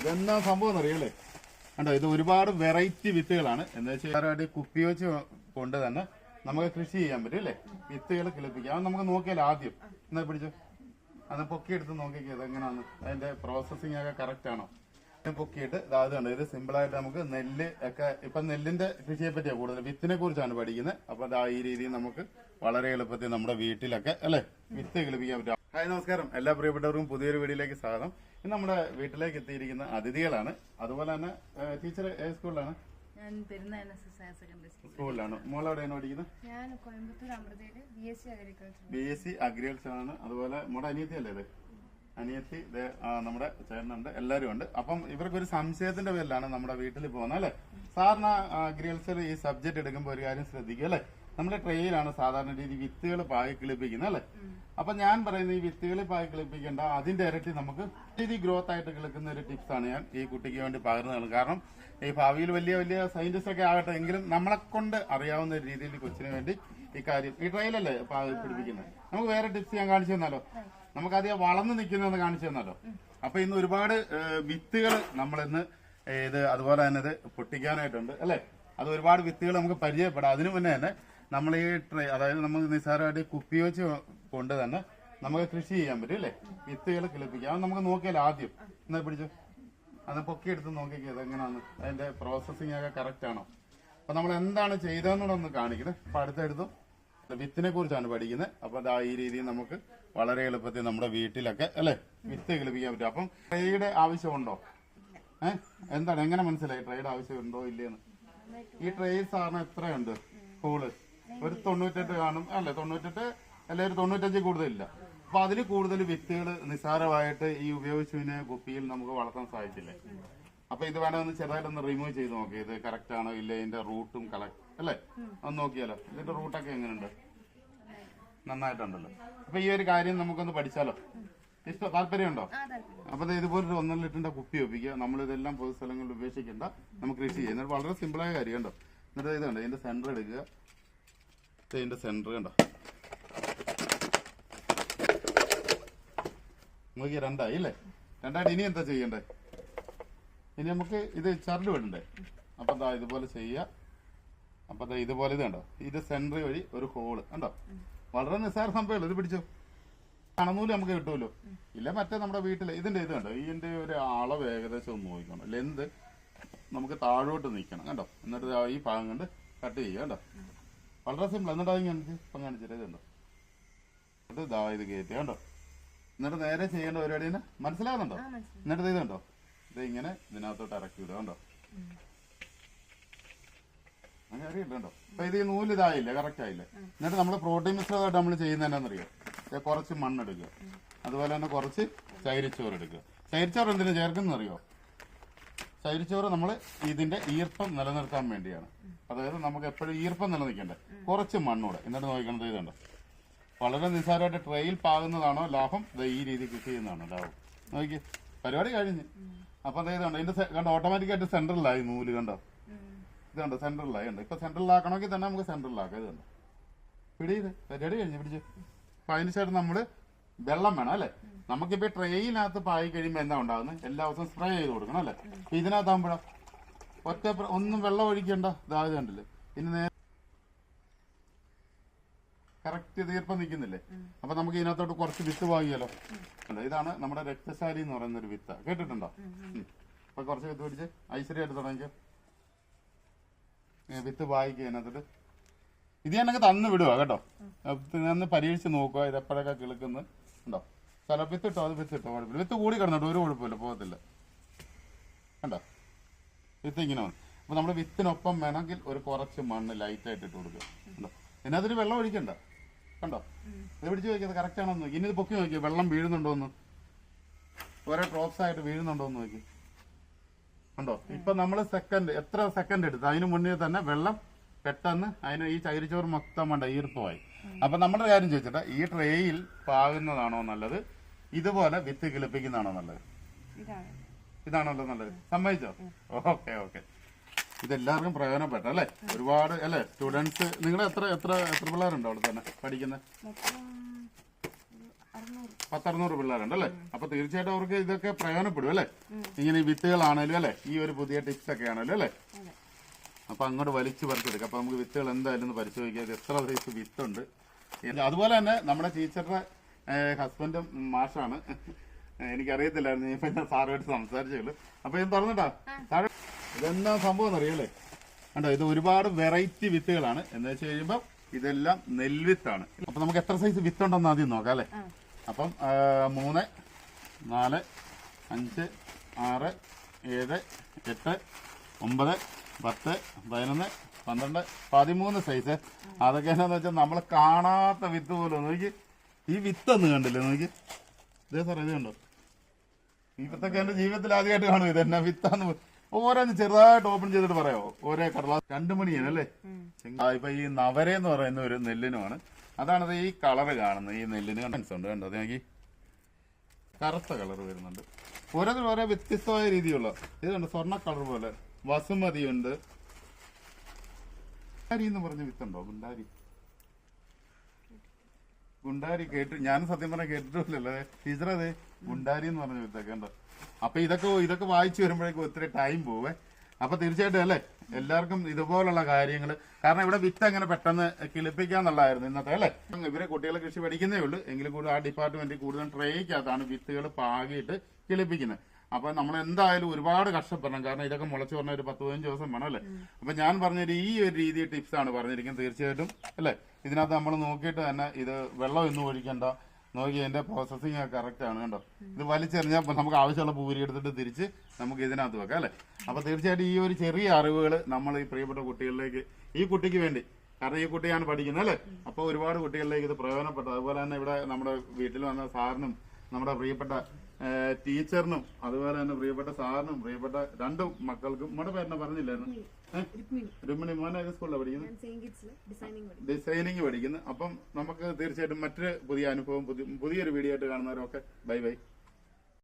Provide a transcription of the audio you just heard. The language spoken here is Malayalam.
ഇതെന്നാ സംഭവം അറിയല്ലേ കണ്ടോ ഇത് ഒരുപാട് വെറൈറ്റി വിത്തുകളാണ്. എന്ന് വെച്ചാൽ കുപ്പി വെച്ച് കൊണ്ട് തന്നെ നമുക്ക് കൃഷി ചെയ്യാൻ പറ്റും അല്ലേ? വിത്തുകൾ കിളിപ്പിക്കാം അത് നമുക്ക് നോക്കിയാലോ ആദ്യം. എന്നാ പിടിച്ചോ? അത് പൊക്കിയെടുത്ത് നോക്കിക്കോ ഇതെങ്ങനെയാണ് അതിന്റെ പ്രോസസ്സിംഗ് ഒക്കെ കറക്റ്റ് ആണോ? പൊക്കിയിട്ട് ഇത് കണ്ടോ ഇത് സിമ്പിൾ ആയിട്ട് നമുക്ക് നെല്ല് ഒക്കെ ഇപ്പൊ നെല്ലിന്റെ കൃഷിയെ പറ്റിയാണ് കൂടുതൽ. വിത്തിനെ കുറിച്ചാണ് പഠിക്കുന്നത്. അപ്പൊ ദാ ഈ രീതിയിൽ നമുക്ക് വളരെ എളുപ്പത്തിൽ നമ്മുടെ വീട്ടിലൊക്കെ അല്ലെ? വിത്ത് കിളിപ്പിക്കാൻ പറ്റും. ഹായ് നമസ്കാരം. എല്ലാ പ്രിയപ്പെട്ടവർക്കും പുതിയൊരു വീഡിയോയിലേക്ക് സ്വാഗതം. ഇന്ന് നമ്മുടെ വീട്ടിലേക്ക് എത്തിയിരിക്കുന്ന അതിഥികളാണ്. അതുപോലെ തന്നെ ടീച്ചർ ഏത് സ്കൂളിലാണ് ഞാൻ Perunna N S S higher secondary സ്കൂളിലാണ് മോളെവിടെയാണ് പഠിക്കുന്നത്? ഞാൻ Coimbatore അമൃതയിൽ B S C agriculture B S C agriculture ആണ്. അതുപോലെ മോടെ അനിയത്തി അല്ലേ ഇത്? അനിയത്തി ദേ, നമ്മുടെ ചേട്ടനുണ്ട്. എല്ലാവരും ഉണ്ട്. അപ്പം ഇവർക്കൊരു സംശയത്തിന്റെ പേരിലാണ് നമ്മുടെ വീട്ടിൽ പോകുന്നത് അല്ലെ? സാറിന് അഗ്രികൾച്ചർ ഈ സബ്ജക്ട് എടുക്കുമ്പോൾ ഒരു കാര്യം ശ്രദ്ധിക്കുക അല്ലെ? നമ്മുടെ ട്രെയിലാണ് സാധാരണ രീതി വിത്തുകൾ പാകി കിളിപ്പിക്കുന്നത് അല്ലെ? അപ്പൊ ഞാൻ പറയുന്ന ഈ വിത്തുകൾ പാകി കിളിപ്പിക്കേണ്ട അതിന്റെ ഇരട്ടി നമുക്ക് രീതി ഗ്രോത്ത് ആയിട്ട് കിളിക്കുന്ന ഒരു ടിപ്സ് ആണ് ഞാൻ ഈ കുട്ടിക്ക് വേണ്ടി പകർന്നു നൽകുന്നത് കാരണം ഈ ഭാവിയിൽ വലിയ വലിയ സയന്റിസ്റ്റ് ഒക്കെ ആകട്ടെ എങ്കിലും നമ്മളെ കൊണ്ട് അറിയാവുന്ന രീതിയിൽ കൊച്ചിന് വേണ്ടി ഈ കാര്യം ഈ ട്രെയിലല്ലേ പാകി പിടിപ്പിക്കുന്നത്. നമുക്ക് വേറെ ടിപ്സ് ഞാൻ കാണിച്ചു തന്നാലോ? നമുക്ക് അധികം വളർന്നു നിൽക്കുന്നതെന്ന് കാണിച്ചു തന്നാലോ? അപ്പൊ ഇന്ന് ഒരുപാട് വിത്തുകൾ നമ്മളിന്ന് ഇത് അതുപോലെ തന്നെ ഇത് പൊട്ടിക്കാനായിട്ടുണ്ട് അല്ലെ? അത് ഒരുപാട് വിത്തുകൾ നമുക്ക് പരിചയപ്പെടാം. അതിനു മുന്നേ തന്നെ നമ്മൾ ഈ ട്രേ അതായത് നമ്മൾ നിസ്സാരമായിട്ട് കുപ്പി വെച്ച് കൊണ്ട് തന്നെ നമുക്ക് കൃഷി ചെയ്യാൻ പറ്റും അല്ലേ? വിത്തുകൾ കിളിപ്പിക്കാം. അത് നമുക്ക് നോക്കിയാലോ ആദ്യം. എന്നാ പിടിച്ചു? അത് പൊക്കിയെടുത്ത് നോക്കിക്കോ ഇതെങ്ങനെയാണ് അതിന്റെ പ്രോസസ്സിംഗ് ഒക്കെ കറക്റ്റ് ആണോ? അപ്പൊ നമ്മൾ എന്താണ് ചെയ്തതെന്നുള്ള ഒന്ന് കാണിക്കുന്നത് അപ്പൊ അടുത്തടുത്തും വിത്തിനെ കുറിച്ചാണ് പഠിക്കുന്നത്. അപ്പൊ ദാ ഈ രീതിയിൽ നമുക്ക് വളരെ എളുപ്പത്തിൽ നമ്മുടെ വീട്ടിലൊക്കെ അല്ലെ? വിത്ത് കിളിപ്പിക്കാൻ പറ്റും. അപ്പം ട്രേയുടെ ആവശ്യമുണ്ടോ? ഏഹ് എന്താണ്? എങ്ങനെ മനസ്സിലായി? ട്രേയുടെ ആവശ്യമുണ്ടോ? ഇല്ലയെന്ന്? ഈ ട്രേ സാറിന് എത്രയുണ്ട്? ഹോൾ ഒരു തൊണ്ണൂറ്റെട്ട് കാണും. അല്ലെ തൊണ്ണൂറ്റെട്ട് അല്ലെ ഒരു തൊണ്ണൂറ്റഞ്ച് കൂടുതലില്ല. അപ്പൊ അതിൽ കൂടുതൽ വിത്തുകൾ നിസ്സാരമായിട്ട് ഈ ഉപയോഗിച്ചതിനെ കുപ്പിയിൽ നമുക്ക് വളർത്താൻ സാധിച്ചില്ലേ? അപ്പൊ ഇത് വേണമെന്ന് ഒന്ന് ചെറുതായിട്ടൊന്ന് റിമൂവ് ചെയ്ത് നോക്കി. ഇത് കറക്റ്റ് ആണോ ഇല്ല? ഇതിന്റെ റൂട്ടും കളക്ട് അല്ലേ? ഒന്ന് നോക്കിയാലോ. ഇതിന്റെ റൂട്ടൊക്കെ എങ്ങനെയുണ്ട്? നന്നായിട്ടുണ്ടല്ലോ. അപ്പൊ ഈ ഒരു കാര്യം നമുക്കൊന്ന് പഠിച്ചാലോ? ഇഷ്ടം? താല്പര്യമുണ്ടോ? അപ്പൊ ഇതുപോലൊരു ഒന്നര ലിറ്ററിന്റെ കുപ്പി ഒപ്പിക്കുക. നമ്മൾ ഇതെല്ലാം പൊതു സ്ഥലങ്ങളിൽ ഉപേക്ഷിക്കേണ്ട. നമുക്ക് കൃഷി ചെയ്യാം. വളരെ സിമ്പിളായ കാര്യം കണ്ടോ എന്നിട്ട് ഇതുണ്ട് കണ്ടോ? ഇതിന്റെ സെന്റർ എടുക്കുക ഇത് സെന്റർ കണ്ടോ? നമുക്ക് രണ്ടായി അല്ലേ? രണ്ടായിട്ട് ഇനി എന്താ ചെയ്യണ്ടേ? ഇനി നമുക്ക് ഇത് ചരട് വിടണ്ടേ? അപ്പൊ ദാ ഇതുപോലെ ചെയ്യുക. അപ്പൊ ദാ ഇതുപോലെ ഇത് കണ്ടോ? ഇത് സെന്റർ വഴി ഒരു ഹോൾ കണ്ടോ? വളരെ നിസ്സാര സംഭവമല്ലോ? ഇത് പിടിച്ചോ? കണനൂൽ നമുക്ക് കിട്ടുമല്ലോ. ഇല്ല മറ്റേ നമ്മുടെ വീട്ടിലെ ഇതിന്റെ ഇത് കണ്ടോ? ഇതിന്റെ ഒരു അളവ് ഏകദേശം ഒന്ന് നോക്കണം ലെന്ത് നമുക്ക് താഴോട്ട് നിൽക്കണം കണ്ടോ? എന്നിട്ട് ഈ ഭാഗം കണ്ട് കട്ട് ചെയ്യുക. കണ്ടോ? വളരെ സിമ്പിൾ എന്നിട്ട് അത് കാണിച്ച് ഇപ്പം കാണിച്ചിട്ട് ഇതുണ്ടോ? എന്നിട്ട് ഇതാ ഇത് കയറ്റി. കണ്ടോ? എന്നിട്ട് നേരെ ചെയ്യേണ്ട പരിപാടി തന്നെ മനസ്സിലാകുന്നുണ്ടോ എന്നിട്ട് ഇത് ഇതുണ്ടോ ഇത് ഇങ്ങനെ ഇതിനകത്തോട്ട് ഇറക്കി വിടുക. കണ്ടോ? അങ്ങനെ അറിയണ്ടോ അപ്പൊ ഇത് നൂൽ ഇതായില്ലേ? കറക്റ്റ് ആയില്ലേ? എന്നിട്ട് നമ്മൾ പ്രോട്ടീൻ മിശ്രിതമായിട്ട് നമ്മൾ എന്നാന്നറിയോ ദേ കുറച്ച് മണ്ണെടുക്കുക. അതുപോലെ തന്നെ കുറച്ച് ചൈരിച്ചോറ് എടുക്കുക. ചൈരിച്ചോറ് എന്തിനു ചേർക്കുന്നറിയോ ചൈരിച്ചോറ് നമ്മൾ ഇതിന്റെ ഈർപ്പം നിലനിർത്താൻ വേണ്ടിയാണ്. അതായത് നമുക്ക് എപ്പോഴും ഈർപ്പം നിലനിൽക്കണ്ടേ. കുറച്ച് മണ്ണൂടെ. എന്നിട്ട് നോക്കണത് ഇതുണ്ട്. വളരെ നിസ്സാരമായിട്ട് ട്രെയിൽ പാകുന്നതാണോ ലാഭം? ഈ രീതി കൃഷി ചെയ്യുന്നതാണോ. ലാഭം നോക്കി. പരിപാടി കഴിഞ്ഞ്. അപ്പൊ അതായത് കണ്ടോ ഇതിന്റെ കണ്ടോ? ഓട്ടോമാറ്റിക്കായിട്ട് സെന്ററിലായി നൂൽ കണ്ടോ? ഇത് കണ്ടോ സെന്ററിലായി ഉണ്ട്. ഇപ്പൊ സെന്ററിലാക്കണമെങ്കിൽ തന്നെ നമുക്ക് സെന്ററിലാക്കാം ഇത് കണ്ടോ പിടിയത് പരിപാടി കഴിഞ്ഞ്. പിടിച്ച്. അപ്പൊ അതിന് ശേഷം നമ്മൾ വെള്ളം വേണം അല്ലെ? നമുക്കിപ്പോ ട്രെയിനകത്ത് പായി കഴിയുമ്പോ എന്താ ഉണ്ടാകുന്നത് എല്ലാ ദിവസവും സ്പ്രേ ചെയ്ത് കൊടുക്കണം അല്ലെ? ഇതിനകത്താകുമ്പോഴോ ഒറ്റ ഒന്നും വെള്ളം ഒഴിക്കണ്ട. ഇതായത് കണ്ടില്ലേ? ഇനി നേരെ കറക്റ്റ് തീർപ്പം നിൽക്കുന്നില്ലേ? അപ്പൊ നമുക്ക് ഇതിനകത്തോട്ട് കുറച്ച് വിത്ത് വാങ്ങിയാലോ ഇതാണ് നമ്മുടെ രക്തശാലി എന്ന് പറയുന്ന ഒരു വിത്ത. കേട്ടിട്ടുണ്ടോ. അപ്പൊ കുറച്ച് വിത്ത് പിടിച്ച് ഐശ്വര്യമായിട്ട് തുടങ്ങിക്കോ. വിത്ത് വായിക്കുക അതിനകത്തോട്ട് ഇത് ഞാനൊക്കെ തന്നു വിടുക കേട്ടോ. അന്ന് പരീക്ഷിച്ച് നോക്കുക ഇത് എപ്പോഴൊക്കെ കിളുക്കുന്നു. ഉണ്ടോ? സ്ഥലം വിത്ത് ഇട്ടോ അത് വിത്ത് ഇട്ടോ കുഴപ്പമില്ല. വിത്ത് കൂടി കിടന്നോട്ടോ ഒരു കുഴപ്പമില്ല പോകത്തില്ല. കണ്ടോ? വിത്ത് ഇങ്ങനെ വേണം അപ്പൊ നമ്മൾ വിത്തിനൊപ്പം വേണമെങ്കിൽ ഒരു കുറച്ച് മണ്ണ് ലൈറ്റ് ആയിട്ട് ഇട്ട് കൊടുക്കുക. പിന്നെ അതിന് വെള്ളം ഒഴിക്കണ്ട. കണ്ടോ? ഇത് പിടിച്ച് നോക്കിയത് കറക്റ്റ് ആണോ നോക്കി. ഇനി ഇത് പൊക്കി നോക്കിയോ വെള്ളം വീഴുന്നുണ്ടോ എന്ന് ഓരോ ഡ്രോപ്സ് ആയിട്ട് വീഴുന്നുണ്ടോ എന്ന് നോക്കി. കണ്ടോ? ഇപ്പൊ നമ്മൾ സെക്കൻഡ് എത്ര സെക്കൻഡ് എടുത്തു? അതിന് മുന്നേ തന്നെ വെള്ളം പെട്ടെന്ന് അതിന് ഈ ചകിരിച്ചോറ് മൊത്തം വേണ്ട ഈർപ്പമായി. അപ്പൊ നമ്മുടെ കാര്യം ചോദിച്ചിട്ട് ഈ ട്രേയിൽ പാകുന്നതാണോ നല്ലത്? ഇതുപോലെ വിത്ത് കിളിപ്പിക്കുന്നതാണോ നല്ലത്? ഇതാണ്. ഇതാണല്ലോ നല്ലത് സമ്മതിച്ചോ? Okay okay. ഇതെല്ലാവർക്കും പ്രയോജനപ്പെട്ട അല്ലേ? ഒരുപാട് അല്ലേ? സ്റ്റുഡൻസ് നിങ്ങൾ എത്ര എത്ര എത്ര പിള്ളേരുണ്ടോ അവിടെ തന്നെ പഠിക്കുന്നത് പത്തറുന്നൂറ് പിള്ളേരുണ്ട് അല്ലേ? അപ്പൊ തീർച്ചയായിട്ടും അവർക്ക് ഇതൊക്കെ പ്രയോജനപ്പെടും അല്ലേ? ഇങ്ങനെ ഈ വിത്തുകളാണേലും അല്ലേ? ഈ ഒരു പുതിയ ടിപ്സ് ഒക്കെ ആണല്ലോ അല്ലേ അതെ അപ്പൊ അങ്ങോട്ട് വലിച്ചു പറിച്ചെടുക്കാം. അപ്പോൾ നമുക്ക് വിത്തുകൾ എന്തായാലും ഒന്ന് പരിശോധിക്കാം. എത്ര സൈസ് വിത്തുണ്ട്. അതുപോലെ തന്നെ നമ്മുടെ ടീച്ചറുടെ ഹസ്ബൻഡും മാഷാണ്. എനിക്കറിയത്തില്ലായിരുന്നു. ഇപ്പം ഞാൻ സാറുമായിട്ട് സംസാരിച്ചുള്ളൂ അപ്പോൾ ഞാൻ പറഞ്ഞിട്ടാ സാറ് ഇതെന്താ സംഭവം എന്നറിയല്ലേ? കണ്ടോ ഇത് ഒരുപാട് വെറൈറ്റി വിത്തുകളാണ്. എന്ന് വെച്ച് കഴിയുമ്പോൾ ഇതെല്ലാം നെൽവിത്താണ് അപ്പം നമുക്ക് എത്ര സൈസ് വിത്തുണ്ടെന്ന് ആദ്യം നോക്കാം അല്ലേ? അപ്പം മൂന്ന് നാല് അഞ്ച് ആറ് ഏഴ് എട്ട് ഒമ്പത് പത്ത് പതിനൊന്ന് പന്ത്രണ്ട് പതിമൂന്ന് സൈസ് അതൊക്കെ എന്നാന്ന് വെച്ചാൽ നമ്മൾ കാണാത്ത വിത്ത് പോലും. നോക്കി. ഈ വിത്ത് ഒന്ന് കണ്ടില്ലേ? നോക്കി. ഇതേ സാർ ഇത് കണ്ടോ? ഈ വിത്തൊക്കെ എന്റെ ജീവിതത്തിൽ ആദ്യമായിട്ട് കാണും ഇത്. എന്നാ വിത്താന്ന് ഓരോന്ന് ചെറുതായിട്ട് ഓപ്പൺ ചെയ്തിട്ട് പറയാമോ ഓരോ കടലാസ് രണ്ടു മണിയാണ് അല്ലേ? ഇപ്പൊ ഈ നവര എന്ന് പറയുന്ന ഒരു നെല്ലിനുമാണ്. അതാണത് ഈ കളറ് കാണുന്നത്. ഈ നെല്ലിന് ഉണ്ട് കണ്ടോ? അത് നോക്കി. കറുത്ത കളർ വരുന്നുണ്ട്. ഓരോന്നിനും ഓരോ വ്യത്യസ്തമായ രീതിയുള്ള ഇത് ഇതുണ്ട് സ്വർണ കളർ പോലെ. വസുമതി ഉണ്ട് ഗുണ്ടാരി എന്ന് പറഞ്ഞ വിത്തുണ്ടോ? ഗുണ്ടാരി. ഗുണ്ടാരി കേട്ട് ഞാൻ സത്യം പറഞ്ഞാൽ കേട്ടിട്ടില്ലല്ലോ. ടീച്ചർ ഗുണ്ടാരി എന്ന് പറഞ്ഞ വിത്തൊക്കെ ഉണ്ടോ അപ്പൊ ഇതൊക്കെ ഇതൊക്കെ വായിച്ചു വരുമ്പോഴേക്കും ഒത്തിരി ടൈം പോവേ. അപ്പൊ തീർച്ചയായിട്ടും അല്ലേ? എല്ലാവർക്കും ഇതുപോലുള്ള കാര്യങ്ങൾ കാരണം ഇവിടെ വിത്ത് അങ്ങനെ പെട്ടെന്ന് കിളിപ്പിക്കാന്നുള്ളതായിരുന്നു ഇന്നത്തെ അല്ലേ? ഇവരെ കുട്ടികളെ കൃഷി പഠിക്കുന്നേ ഉള്ളൂ. എങ്കിലും കൂടി ആ ഡിപ്പാർട്ട്മെന്റ് കൂടുതൽ ട്രേക്കകത്താണ് വിത്തുകൾ പാകിയിട്ട് കിളിപ്പിക്കുന്നത്. അപ്പൊ നമ്മൾ എന്തായാലും ഒരുപാട് കഷ്ടപ്പെടണം കാരണം ഇതൊക്കെ മുളച്ചു പറഞ്ഞ ഒരു പത്ത് പതിനഞ്ച് ദിവസം വേണം അല്ലേ? അപ്പൊ ഞാൻ പറഞ്ഞൊരു ഈ ഒരു രീതി ടിപ്സ് ആണ് പറഞ്ഞിരിക്കുന്നത് തീർച്ചയായിട്ടും അല്ലേ? ഇതിനകത്ത് നമ്മൾ നോക്കിയിട്ട് തന്നെ ഇത് വെള്ളം ഒന്നും ഒഴിക്കണ്ട. നോക്കി അതിന്റെ പ്രോസസ്സിങ് കറക്റ്റ് ആണ് കണ്ടോ? ഇത് വലിച്ചെറിഞ്ഞാൽ നമുക്ക് ആവശ്യമുള്ള പൂരി എടുത്തിട്ട് തിരിച്ച് നമുക്ക് ഇതിനകത്ത് വെക്കാം അല്ലേ? അപ്പൊ തീർച്ചയായിട്ടും ഈ ഒരു ചെറിയ അറിവുകൾ നമ്മൾ ഈ പ്രിയപ്പെട്ട കുട്ടികളിലേക്ക് ഈ കുട്ടിക്ക് വേണ്ടി. കാരണം ഈ കുട്ടിയാണ് പഠിക്കുന്നത് അല്ലേ? അപ്പൊ ഒരുപാട് കുട്ടികളിലേക്ക് ഇത് പ്രയോജനപ്പെട്ടു. അതുപോലെ തന്നെ ഇവിടെ നമ്മുടെ വീട്ടിൽ വന്ന സാറിനും നമ്മുടെ പ്രിയപ്പെട്ട ടീച്ചറിനും അതുപോലെ തന്നെ പ്രിയപ്പെട്ട സാറിനും പ്രിയപ്പെട്ട രണ്ട് മക്കൾക്കും നമ്മുടെ പേരെന്നെ പറഞ്ഞില്ലായിരുന്നു. രുമണി മോനെ സ്കൂളിലാണ് പഠിക്കുന്നത്? ഡിസൈനിങ് പഠിക്കുന്നത് അപ്പം നമുക്ക് തീർച്ചയായിട്ടും മറ്റൊരു പുതിയ അനുഭവം പുതിയ പുതിയൊരു വീഡിയോ ആയിട്ട് കാണുന്നവരൊക്കെ. Bye bye